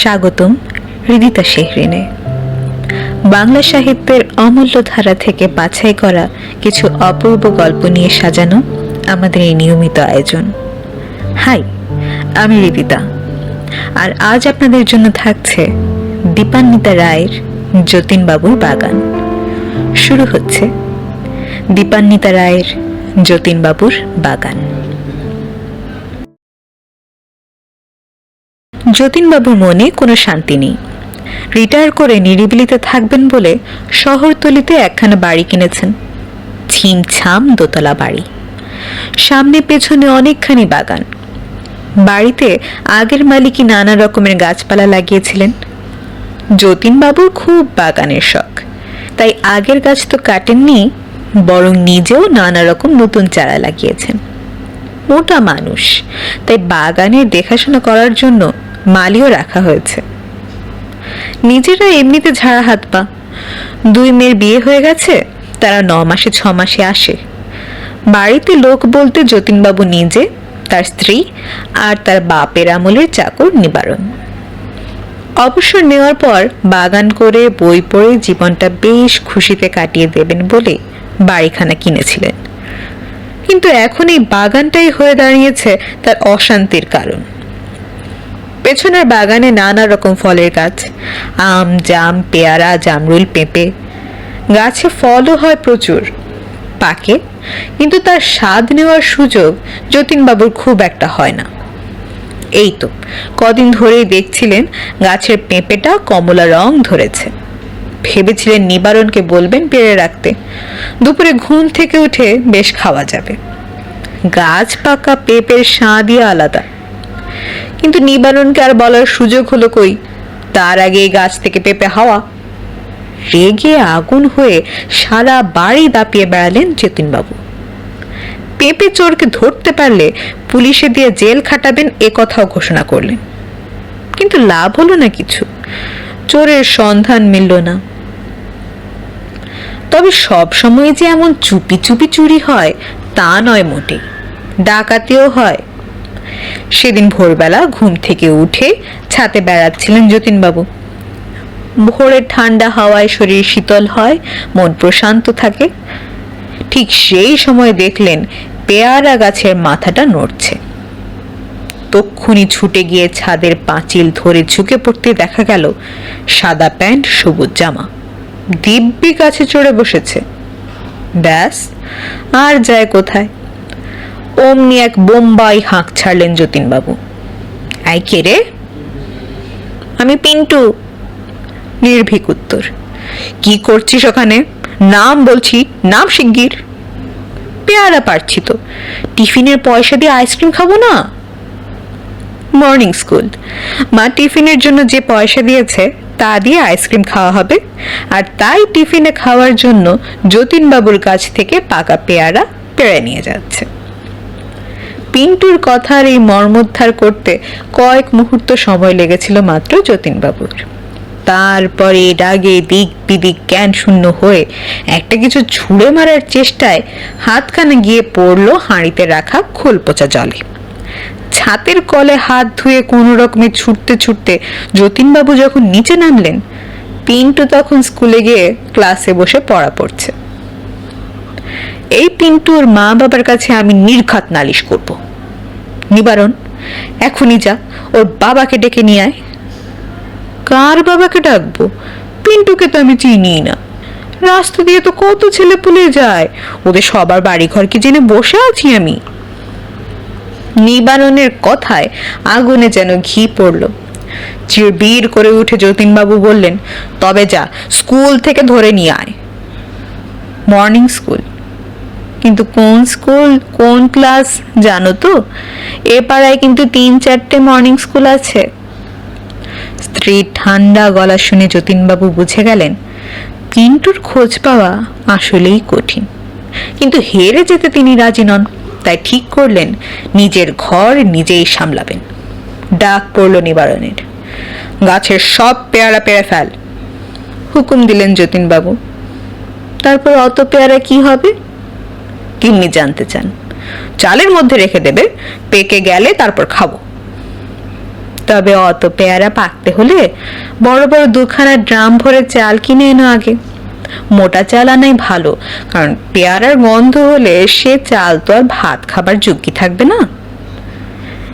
স্বাগতম হৃদিতা শেহরিনে। বাংলা সাহিত্যের অমূল্য ধারা থেকে বাছাই করা কিছু অপূর্ব গল্প নিয়ে সাজানো আমাদের এই নিয়মিত আয়োজন। হাই, আমি রিদিতা। আর আজ আপনাদের জন্য থাকছে দীপান্বিতা রায়ের যতীনবাবুর বাগান। শুরু হচ্ছে দীপান্বিতা রায়ের যতীনবাবুর বাগান। যতীনবাবুর মনে কোনো শান্তি নেই। রিটায়ার করে নিরিবিলিতে থাকবেন বলে শহরতলিতে একখানা বাড়ি কিনেছেন। ছিমছাম দোতলা বাড়ি। সামনে পেছনে অনেকখানি বাগান। বাড়িতে আগের মালিকই নানা রকমের গাছপালা লাগিয়েছিলেন। যতীনবাবুর খুব বাগানের শখ। তাই আগের গাছ তো কাটেননি, বরং নিজেও নানা রকম নতুন চারা লাগিয়েছেন। মোটা মানুষ, তাই বাগানের দেখাশোনা করার জন্য মালিও রাখা হয়েছে। নিজেরা এমনিতে ঝাড়া হাত পা। দুই মেয়ের বিয়ে হয়ে গেছে, তারা ন মাসে, ছ মাসে আসে। বাড়িতে লোক বলতে যতীনবাবু নিজে, তার স্ত্রী আর তার বাপের আমলের চাকর নিবারণ। অবসর নেওয়ার পর বাগান করে বই পড়ে জীবনটা বেশ খুশিতে কাটিয়ে দেবেন বলে বাড়িখানা কিনেছিলেন। কিন্তু এখন এই বাগানটাই হয়ে দাঁড়িয়েছে তার অশান্তির কারণ। পেছনের বাগানে নানা রকম ফলের গাছ। আম, জাম, পেয়ারা, জামরুল, পেঁপে। গাছে ফলও হয় প্রচুর। পাকে। কিন্তু তার স্বাদ নেওয়ার সুযোগ যতীনবাবুর খুব একটা হয় না। এই তো, কদিন ধরেই দেখছিলেন গাছের পেঁপেটা কমলা রং ধরেছে। ভেবেছিলেন নিবারণকে বলবেন পেরে রাখতে। দুপুরে ঘুম থেকে উঠে বেশ খাওয়া যাবে। গাছ পাকা পেঁপের স্বাদই আলাদা। কিন্তু নিবারণকে আর বলার সুযোগ হলো কই? তার আগে গাছ থেকে পেঁপে হাওয়া। রেগে আগুন হয়ে সারা বাড়ি দাপিয়ে বেড়ালেন যতীনবাবু। পেঁপে চোরকে ধরতে পারলে পুলিশে দিয়ে জেল খাটাবেন এ কথাও ঘোষণা করলেন। কিন্তু লাভ হলো না কিছু। চোরের সন্ধান মিলল না। তবে সব সময় যে এমন চুপি চুপি চুরি হয়, তা নয় মোটে ডাকাতিও হয় সেদিন ভোরবেলা ঘুম থেকে উঠে ছাতে বেড়াচ্ছিলেন যতীনবাবু। ভোরের ঠান্ডা হাওয়ায় শরীর শীতল হয়, মন প্রশান্ত থাকে। ঠিক সেই সময় দেখলেন পেয়ারা গাছের মাথাটা নড়ছে। তক্ষুনি ছুটে গিয়ে ছাদের পাঁচিল ধরে ঝুঁকে পড়তে দেখা গেল সাদা প্যান্ট, সবুজ জামা। দিব্যি গাছে চড়ে বসেছে। ব্যাস, আর যায় কোথায়? অমনি এক বোম্বাই হাঁক ছাড়লেন যতীনবাবু। আই কে রে? আমি পিন্টু। নির্ভীক উত্তর। কি করছিস ওখানে? নাম বলছি, নাম শিগগির। পেয়ারা পারছি তো। টিফিনের পয়সা দিয়ে আইসক্রিম খাব না? Morning school. মা টিফিনের জন্য যে পয়সা দিয়েছে, তা দিয়ে আইসক্রিম খাওয়া হবে। আর তাই টিফিনে খাওয়ার জন্য যতীনবাবুর কাছ থেকে পাকা পেয়ারা পেড়ে নিয়ে যাচ্ছে। পিন্টুর কথার এই মর্মোদ্ধার করতে কয়েক মুহূর্ত সময় লেগেছিল মাত্র যতীনবাবুর। তারপরে ডাগে দিক বিদিক জ্ঞান শূন্য হয়ে একটা কিছু ছুঁড়ে মারার চেষ্টায় হাতখানে গিয়ে পড়ল হাঁড়িতে রাখা খোল পচা জলে। ছাতের কলে হাত ধুয়ে কোনো রকমে ছুটতে ছুটতে যতীনবাবু যখন নিচে নামলেন, পিন্টু তখন স্কুলে গিয়ে ক্লাসে বসে পড়া পড়ছে। এই পিন্টুর মা বাবার কাছে আমি নির্ঘাত নালিশ করব। নিবারণ। এখনই যা, ওর বাবাকে ডেকে নিয়ে আয়। কার বাবাকে ডাকবো? পিন্টুকে তো আমি চিনি না। রাস্তা দিয়ে তো কত ছেলে পুলে যায়। ওদের সবার বাড়ি ঘর কি জেনে বসে আছি আমি? নিবারণের কথায় আগুনে যেন ঘি পড়ল। চিরবির করে উঠে যতীনবাবু বললেন, তবে যা, স্কুল থেকে ধরে নিয়ে আয়। Morning school? কিন্তু কোন স্কুল, কোন ক্লাস, জানো তো? এ পাড়ায় কিন্তু তিন চারটে মর্নিং স্কুল আছে। স্ত্রীর ঠান্ডা গলা শুনে যতীনবাবু বুঝে গেলেন, পিন্টুর খোঁজ পাওয়া আসলেই কঠিন। কিন্তু হেরে যেতে তিনি রাজি নন, তাই ঠিক করলেন, নিজের ঘর নিজেই সামলাবেন। ডাক পড়ল নিবারণের। গাছের সব পেয়ারা পেরে ফেল। হুকুম দিলেন যতীনবাবু। তারপর অত পেয়ারা কি হবে? গিন্নি জানতে চান। চালের মধ্যে রেখে দেবে, পেকে গেলে তারপর খাব। তবে অত পেয়ারা পাকতে হলে বড় বড় দুখানা ড্রাম ভরে চাল কিনে এনো আগে। মোটা চাল আনাই ভালো, কারণ পেয়ারার গন্ধ হলে সে চাল তো আর ভাত খাবার যোগ্য থাকবে না।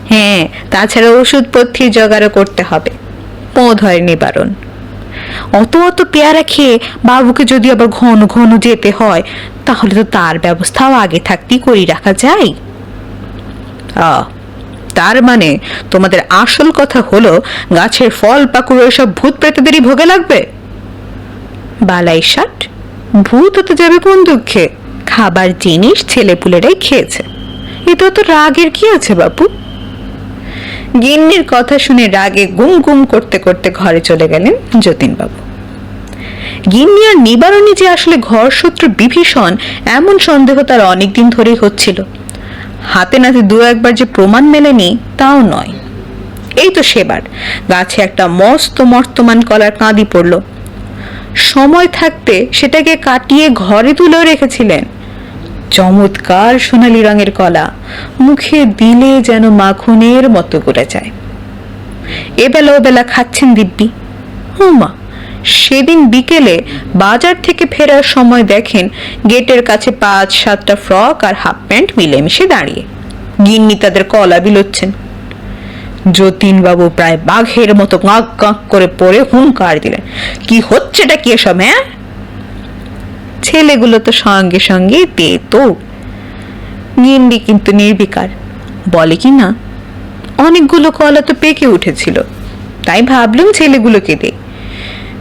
হ্যাঁ তাছাড়া ওষুধ ওষুধপত্রী জোগাড়ও করতে হবে। পোঁদ হয় নিবারণ। অত অত পেয়ারা খেয়ে বাবুকে যদি আবার ঘন ঘন যেতে হয়, তাহলে তো তার ব্যবস্থাও আগে থাকতেই করে রাখা যায়। তার মানে তোমাদের আসল কথা হলো, গাছের ফল, পাকুড়ো, এসব ভূত প্রেতদেরই ভোগে লাগবে? বালাই ষাট, ভূত হতে যাবে কোন দুঃখে? খাবার জিনিস ছেলেপুলেরাই খেয়েছে। এতে তো রাগের কি আছে বাপু? গিন্নির কথা শুনে রাগে গুম গুম করতে করতে ঘরে চলে গেলেন যতীনবাবু। গিন্নি আর নিবারণী যে আসলে ঘর শত্রু বিভীষণ, এমন সন্দেহ তার অনেকদিন ধরেই হচ্ছিল। হাতে নাতে দু একবার যে প্রমাণ মেলেনি, তাও নয়। এই তো সেবার, গাছে একটা মস্ত মর্তমান কলার কাঁদি পড়ল। সময় থাকতে সেটাকে কাটিয়ে ঘরে তুলেও রেখেছিলেন। চমৎকার সোনালি রঙের কলা। মুখে দিলে যেন মাখনের মতো করে যায়। এবেলা ওবেলা খাচ্ছেন দিব্যি। হুমা সেদিন বিকেলে বাজার থেকে ফেরার সময় দেখেন গেটের কাছে পাঁচ, সাতটা ফ্রক আর হাফ প্যান্ট মিলেমিশে দাঁড়িয়ে। গিন্নি তাদের কলা বিলোচ্ছেন। যতীনবাবু প্রায় বাঘের মতো গাঁক গাঁক করে পড়ে হুঙ্কার দিলেন। কি হচ্ছেটা কি এসব হ্যাঁ? ছেলেগুলো তো সঙ্গে সঙ্গে দে তো গিন্ডি কিন্তু নির্বিকার। বলে কি না? অনেকগুলো কলা তো পেকে উঠেছিল। তাই ভাবলাম ছেলেগুলোকে দে।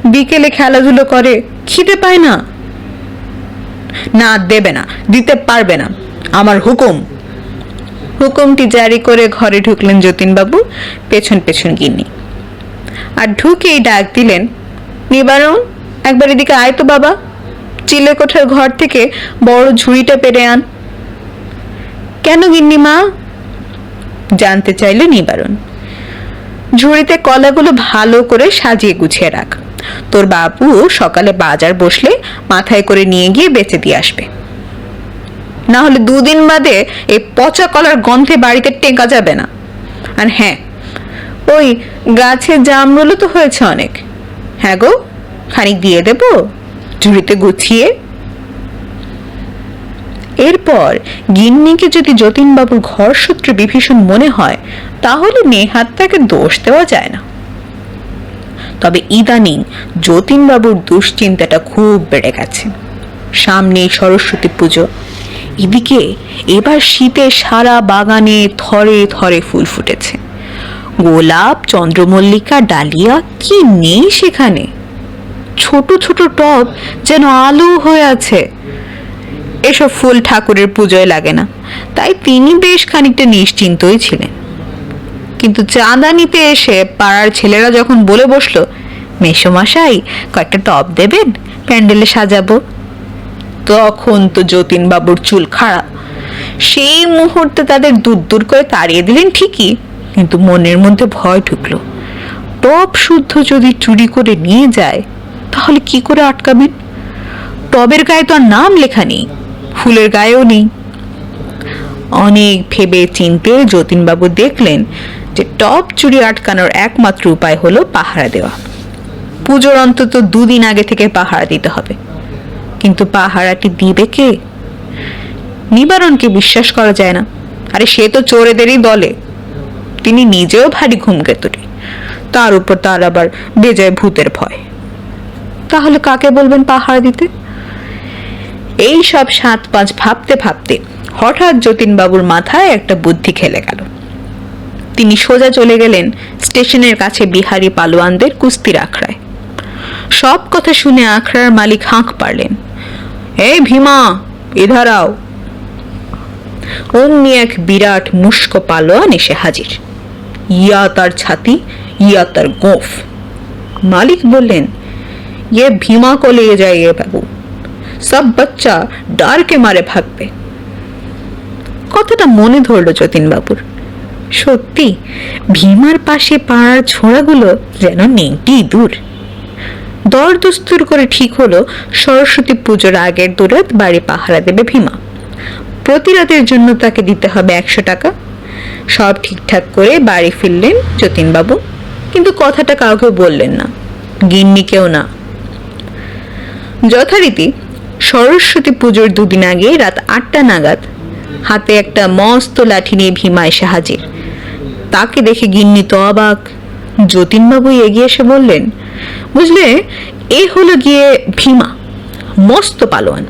বিকেলে খেলাধুলো করে খিদে পায় না? না, দেবে না, দিতে পারবে না। আমার হুকুম। হুকুমটি জারি করে ঘরে ঢুকলেন যতীনবাবু, পেছন পেছন গিন্নি। আর ঢুকেই ডাক দিলেন, নিবারণ, একবার এদিকে আয় তো বাবা। চিলে কোঠার ঘর থেকে বড় ঝুড়িটা পেরে আন। কেন গিন্নি মা? জানতে চাইলে নিবারণ। ঝুড়িতে কলাগুলো ভালো করে সাজিয়ে গুছিয়ে রাখ। তোর বাবু সকালে বাজার বসলে মাথায় করে নিয়ে গিয়ে বেচে দিয়ে আসবে। না হলে দুদিন বাদে এই পচা কলার গন্ধে বাড়িতে টেকা যাবে না। আর হ্যাঁ ওই গাছের জামগুলো তো হয়েছে অনেক। হ্যাঁ গো, খানিক দিয়ে দেবো? ঝুড়িতে গুছিয়ে। এরপর গিন্নিকে যদি যতীনবাবুর ঘর সূত্রে বিভীষণ মনে হয়, তাহলে নেহাত তাকে দোষ দেওয়া যায় না। তবে ইদানিং যতীনবাবুর দুশ্চিন্তাটা খুব বেড়ে গেছে। সামনেই সরস্বতী পুজো। এদিকে এবার শীতে সারা বাগানে থরে থরে ফুল ফুটেছে। গোলাপ, চন্দ্রমল্লিকা, ডালিয়া, কি নেই সেখানে? ছোট ছোট টব যেন আলো হয়ে আছে। এসব ফুল ঠাকুরের পুজোয় লাগে না, তাই তিনি বেশ খানিকটা নিশ্চিন্তই ছিলেন। কিন্তু চাঁদা নিতে এসে পাড়ার ছেলেরা যখন বলে বসল, মেসোমশাই, কয়েকটা টব দেবেন? প্যান্ডেলে সাজাবো? তখন তো যতীনবাবুর চুল খাড়া। সেই মুহূর্তে তাদের দূর দূর করে তাড়িয়ে দিলেন ঠিকই, কিন্তু মনের মধ্যে ভয় ঢুকলো। টব শুদ্ধ যদি চুরি করে নিয়ে যায় তাহলে কি করে আটকাবেন? টবের গায়ে তো আর নাম লেখা নেই, ফুলের গায়েও নেই। অনেক ভেবে চিনতে যতীনবাবু দেখলেন যে টব চুরি আটকানোর একমাত্র উপায় হলো পাহারা দেওয়া। পুজোর অন্তত দুদিন আগে থেকে পাহারা দিতে হবে। কিন্তু পাহারাটি দিবে কে? নিবারণকে বিশ্বাস করা যায় না। আরে সে তো চোরেদেরই দলে। তিনি নিজেও ভারী ঘুমকে ঘুমকেতুরি তার উপর তার আবার বেজায় ভূতের ভয়। তাহলে কাকে বলবেন পাহারা দিতে? এই সব সাত পাঁচ ভাবতে ভাবতে হঠাৎ যতীনবাবুর মাথায় একটা বুদ্ধি খেলে গেল। তিনি সোজা চলে গেলেন স্টেশনের কাছে বিহারি পালোয়ানদের কুস্তির আখড়ায়। সব কথা শুনে আখড়ার মালিক হাঁক পারলেন এই ভীমা এধারাও অমনি এক বিরাট মুস্ক পালোয়ান এসে হাজির। ইয়া তার ছাতি, ইয়া তার গোফ। মালিক বললেন ये भीमा को ले जाइए बाबू সব বাচ্চা ডারকে মারে ভাগবে কথাটা মনে ধরল যতীনবাবুর সত্যি ভীমার পাশে পাড়ার ছোড়াগুলো যেন নেংটি দূর দর দস্তুর করে ঠিক হলো সরস্বতী পুজোর আগের দুরাত বাড়ি পাহারা দেবে ভীমা প্রতি রাতের জন্য তাকে দিতে হবে একশো টাকা সব ঠিকঠাক করে বাড়ি ফিরলেন যতীনবাবু কিন্তু কথাটা কাউকে বললেন না গিন্নিকেও না যথারীতি সরস্বতী পুজোর দুদিন আগে রাত আটটা নাগাদ হাতে একটা মস্ত লাঠি নিয়ে ভীমা এসে হাজির। তাকে দেখে গিন্নি তো অবাক। যতীনবাবু এগিয়ে এসে বললেন, বুঝলে, এ হলো গিয়ে ভীমা, মস্ত পালোয়ান।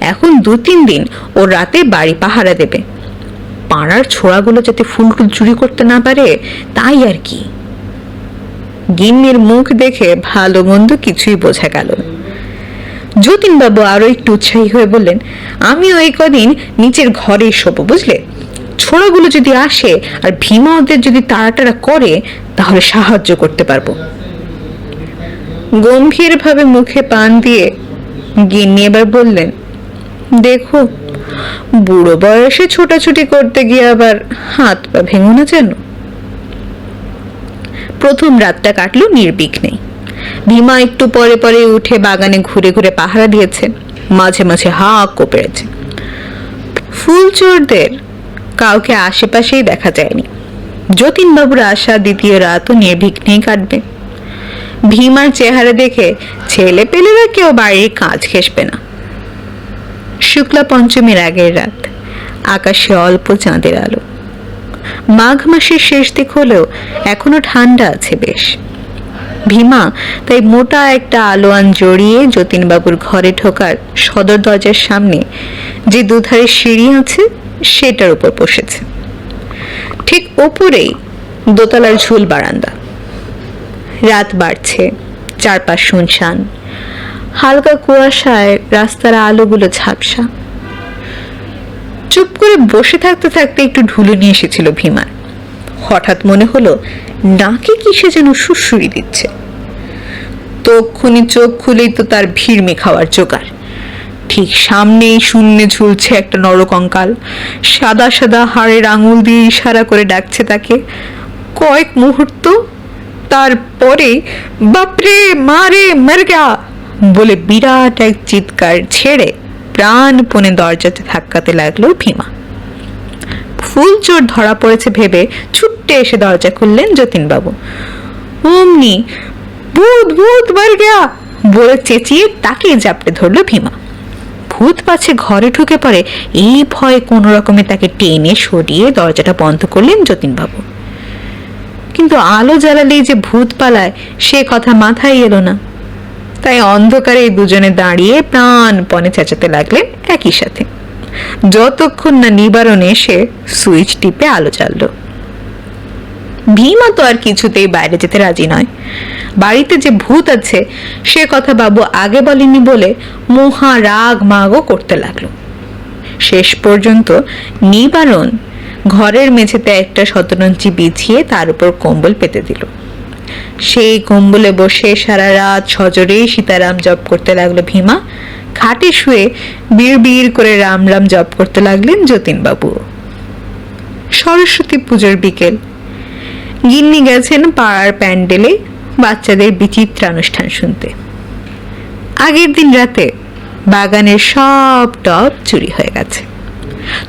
এখন দু তিন দিন ও রাতে বাড়ি পাহারা দেবে। পাড়ার ছোড়াগুলো যাতে ফুল টুল চুরি করতে না পারে, তাই আর কি? গিন্নির মুখ দেখে ভালো মন্দ কিছুই বোঝা গেল না। যতীনবাবু আরও একটু উৎসাহী হয়ে বললেন, আমিও এই কদিন নিচের ঘরেই শোবো, বুঝলে? ছোড়াগুলো যদি আসে আর ভীমা ওদের যদি তাড়াটাড়া করে, তাহলে সাহায্য করতে পারব। গম্ভীরভাবে মুখে পান দিয়ে গিন্নি এবার বললেন, দেখো, বুড়ো বয়সে ছোটাছুটি করতে গিয়ে আবার হাত পা ভেঙো না যেন? প্রথম রাতটা কাটলো নির্বিঘ্নে ভীমা একটু পরে পরে উঠে বাগানে ঘুরে ঘুরে পাহারা দিয়েছে। মাঝে মাঝে হাঁক কোপড়েছে ফুল চোরদের কাউকে আশেপাশেই দেখা যায়নি। যতীনবাবুর আশা দ্বিতীয় রাতও নির্বিঘ্নেই কাটবে। ভীমার চেহারা দেখে ছেলে পেলেরা কেউ বাড়ির কাজ ঘেসবে না। শুক্লা পঞ্চমীর আগের রাত, আকাশে অল্প চাঁদের আলো। মাঘ মাসের শেষ দিক হলেও এখনও ঠান্ডা আছে বেশ। ভীমা। তাই মোটা একটা আলোয়ান জড়িয়ে যতীনবাবুর ঘরে ঢোকার সদর দরজার সামনে যে দুধারে সিঁড়ি আছে, সেটার উপর বসেছে। ঠিক ওপরেই দোতলার ঝুল বারান্দা। রাত বাড়ছে, চারপাশ শুনশান। হালকা কুয়াশায় রাস্তার আলোগুলো ঝাপসা। চুপ করে বসে থাকতে থাকতে একটু ঢুলু নিয়ে এসেছিল ভীমার হঠাৎ মনে হলো নাকে কিসে যেন সুরসুরি দিচ্ছে। তক্ষুনি চোখ খুলেই তো তার ভিড়মি খাওয়ার জোগাড়। ঠিক সামনেই শূন্যে ঝুলছে একটা নরকঙ্কাল সাদা সাদা হাড়ের আঙুল দিয়ে ইশারা করে ডাকছে তাকে। কয়েক মুহূর্ত তারপরে বাপরে মারে মারগা বলে বিরাট এক চিৎকার ছেড়ে প্রাণপণে দরজাতে ধাক্কাতে লাগল ভীমা। ফুল চোর ধরা পড়েছে ভেবে ছুট্টে এসে দরজা খুললেন যতীনবাবু। অমনি, ভূত ভূত মার বলে চেঁচিয়ে তাকে জাপটে ধরল ভীমা। ভূত পাছে ঘরে ঢুকে পড়ে, এই ভয়ে কোনো রকমে তাকে টেনে সরিয়ে দরজাটা বন্ধ করলেন যতীনবাবু। কিন্তু আলো জ্বালালেই যে ভূত পালায়, সে কথা মাথায় এলো না। তাই অন্ধকারে দুজনে দাঁড়িয়ে প্রাণপণে চেঁচাতে লাগলেন একই সাথে। যতক্ষণ না নিবারণ এসে সুইচ টিপে আলো জ্বাললো ভীমা তো আর কিছুতেই বাইরে যেতে রাজি নয়। বাড়িতে যে ভূত আছে, সে কথা বাবু আগে বলেনি বলে মহা রাগ মাগও করতে লাগল। শেষ পর্যন্ত নিবারণ ঘরের মেঝেতে একটা শতরঞ্চি বিছিয়ে তার উপর কম্বল পেতে দিল। সেই কম্বলে বসে সারা রাত সজরেই সীতারাম জপ করতে লাগল ভীমা। খাটে শুয়ে বীর বীর করে রাম রাম জপ করতে লাগলেন যতীনবাবু। সরস্বতী পুজোর বিকেল। গিন্নি গেছেন পাড়ার প্যান্ডেলে বাচ্চাদের বিচিত্র অনুষ্ঠান শুনতে। আগের দিন রাতে বাগানের সব টব চুরি হয়ে গেছে।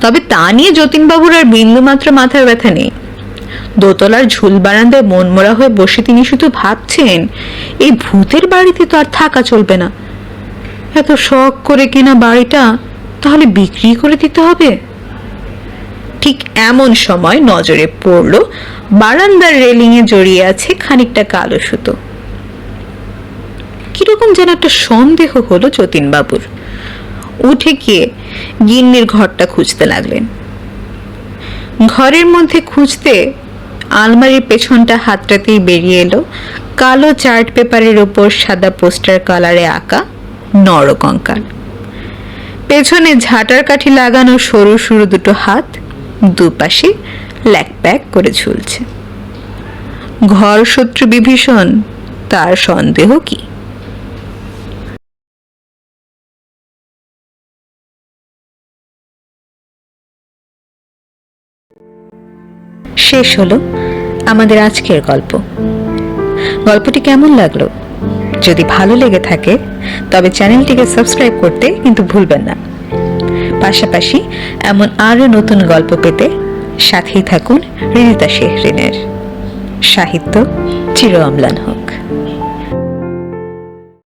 তবে তা নিয়ে যতীনবাবুর আর বিন্দুমাত্র মাথার ব্যথা নেই। দোতলার ঝুল বারান্দায় মনমরা হয়ে বসে তিনি শুধু ভাবছেন, এই ভূতের বাড়িতে তো আর থাকা চলবে না। এত শখ করে কেনা বাড়িটা তাহলে বিক্রি করে দিতে হবে? ঠিক এমন সময় নজরে পড়ল বারান্দার রেলিংয়ে জড়িয়ে আছে খানিকটা কালো সুতো। কীরকম যেন একটা সন্দেহ হলো যতীনবাবুর। উঠে গিয়ে গিন্নির ঘরটা খুঁজতে লাগলেন। ঘরের মধ্যে খুঁজতে আলমারির পেছনটা হাতটাতেই বেরিয়ে এলো। কালো চার্ট পেপারের ওপর সাদা পোস্টার কালারে আঁকা। নরকঙ্কাল। পেছনে ঝাঁটার কাঠি লাগানো সরু সরু দুটো হাত দুপাশে ল্যাক প্যাক করে ঝুলছে। ঘর শত্রু বিভীষণ, তার সন্দেহ কি? শেষ হলো আমাদের আজকের গল্প। গল্পটি কেমন লাগল? যদি ভালো লেগে থাকে, তবে চ্যানেলটিকে সাবস্ক্রাইব করতে কিন্তু ভুলবেন না। পাশাপাশি, এমন আরও নতুন গল্প পেতে সাথেই থাকুন রিদিতা শেহরিনের। সাহিত্য চির অম্লান হোক।